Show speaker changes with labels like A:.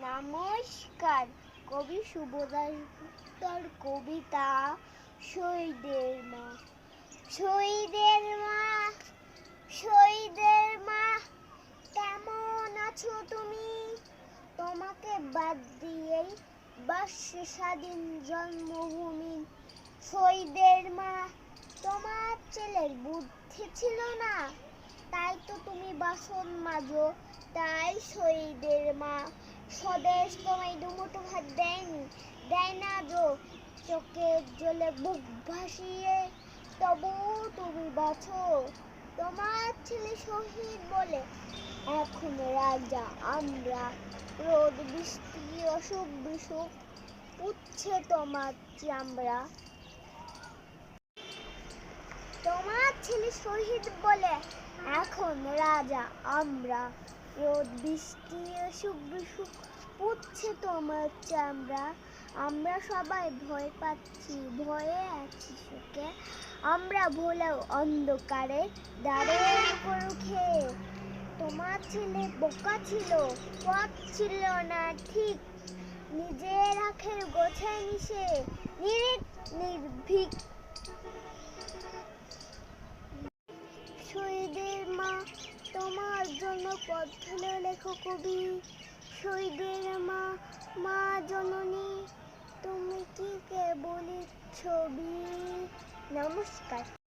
A: নমস্কার। কবি গুপ্তর কবিতা শহীদের মা শহীদের মা শহীদের মা, কেমন আছো তুমি? তোমাকে বাদ দিয়েই বাসছে স্বাধীন জন্মভূমি। শহীদের মা, তোমার ছেলের বুদ্ধি ছিল না। তাই তো তুমি বাসন মাজো, তাই শহীদের মা। স্বদেশ, তোমায় দুমুঠো ভাত দেয়নি। দেয় না গো চোখের জলে বুক ভাসিয়ে। তবু তুমি বাঁচো তোমার ছেলে শহীদ বলে। এখন রাজা, আমরা রোদ, বৃষ্টি, অসুখ বিসুখ উঠছে তোমার চামড়া। তোমার ছেলে শহীদ বলে, এখন রাজা, আমরা রোদ, বৃষ্টি অসুখ বিসুখ পুচ্ছে তোমার চামড়া। আমরা সবাই ভয় পাচ্ছি, ভয়ে আছি সুখে। আমরা ভুলেও অন্ধকারে দাঁড়িয়ে করু খেয়ে। তোমার ছেলে বোকা ছিল, পথ ছিল না ঠিক। নিজের আখের গোছায় নিশে নিরিক নির্ভীক। শহীদের মা তোমার জন্য পদ্ধল লেখো কবি শহীদের মা মা জননী। তুমি কি কে বলি ছবি? নমস্কার।